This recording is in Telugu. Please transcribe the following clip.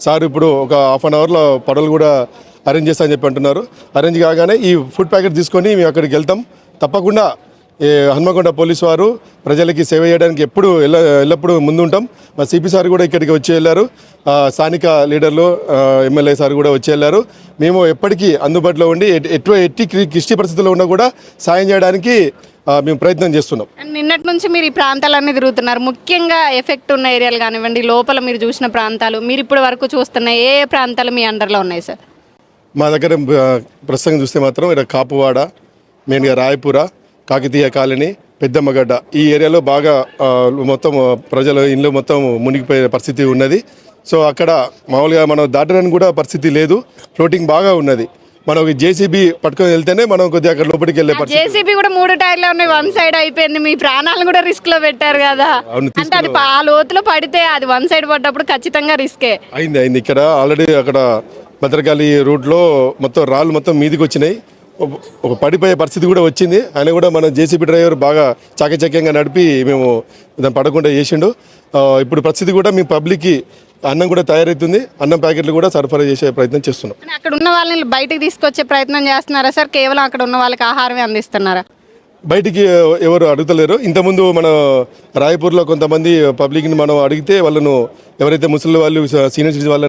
సార్ ఇప్పుడు ఒక హాఫ్ అన్ అవర్లో పడవలు కూడా అరేంజ్ చేస్తా అని చెప్పి అంటున్నారు. అరేంజ్ కాగానే ఈ ఫుడ్ ప్యాకెట్ తీసుకొని మేము అక్కడికి వెళ్తాం. తప్పకుండా ఈ హన్మకొండ పోలీసు వారు ప్రజలకి సేవ చేయడానికి ఎప్పుడు ఎల్ల ఎల్లప్పుడూ ముందుంటాం. మా సిపి సార్ కూడా ఇక్కడికి వచ్చి వెళ్ళారు. స్థానిక లీడర్లు ఎమ్మెల్యే సార్ కూడా వచ్చి వెళ్ళారు. మేము ఎప్పటికీ అందుబాటులో ఉండి ఎటు ఎట్టి క్రి- క్లిష్ట పరిస్థితుల్లో ఉన్నా కూడా సాయం చేయడానికి మేము ప్రయత్నం చేస్తున్నాం. నిన్నటి నుంచి మీరు ఈ ప్రాంతాలన్నీ తిరుగుతున్నారు. ముఖ్యంగా ఎఫెక్ట్ ఉన్న ఏరియాలు కానివ్వండి లోపల మీరు చూసిన ప్రాంతాలు మీరు ఇప్పటి వరకు చూస్తున్న ఏ ప్రాంతాలు మీ అండర్లో ఉన్నాయి సార్ మా దగ్గర ప్రస్తుతం చూస్తే మాత్రం ఇక్కడ కాపువాడ మెయిన్గా రాయపుర కాకతీయ కాలనీ పెద్దమ్మగడ్డ ఈ ఏరియాలో బాగా మొత్తం ప్రజల ఇల్లు మొత్తం మునిగిపోయే పరిస్థితి ఉన్నది. సో అక్కడ మామూలుగా మనం దాటడానికి కూడా పరిస్థితి లేదు. ఫ్లోటింగ్ బాగా ఉన్నది. మనం జేసీబీ పట్టుకొని వెళ్తేనే మనం కొద్దిగా అక్కడ లోపలికి వెళ్ళే జేసీబీ కూడా మూడు టైర్లు ఉన్నాయి. వన్ సైడ్ అయిపోయింది. మీ ప్రాణాలను కూడా రిస్క్లో పెట్టారు కదా. అంటే అది ఆ లోతులో పడితే అది వన్ సైడ్ పడ్డప్పుడు ఖచ్చితంగా రిస్కే అయింది అయింది. ఇక్కడ ఆల్రెడీ అక్కడ భద్రకాళి రూట్లో మొత్తం రాళ్ళు మొత్తం మీదికి వచ్చినాయి. ఒక- పడిపోయే పరిస్థితి కూడా వచ్చింది. ఆయన కూడా మన జేసీబీ డ్రైవర్ బాగా చాకచక్యంగా నడిపి మేము దాన్ని పడకుండా చేసిండు. ఇప్పుడు పరిస్థితి కూడా మీ పబ్లిక్కి అన్నం కూడా తయారవుతుంది అన్నం ప్యాకెట్లు కూడా సరఫరా చేసే ప్రయత్నం చేస్తున్నాం. అక్కడ ఉన్న వాళ్ళని బయటికి తీసుకొచ్చే ప్రయత్నం చేస్తున్నారా సార్? కేవలం అక్కడ ఉన్న వాళ్ళకి ఆహారమే అందిస్తున్నారా? బయటికి ఎవరు అడుగుతలేరు. ఇంతకుముందు మన రాయపూర్లో కొంతమంది పబ్లిక్ని మనం అడిగితే వాళ్ళను ఎవరైతే ముసలి వాళ్ళు సీనియర్ సిటిజన్ వాళ్ళ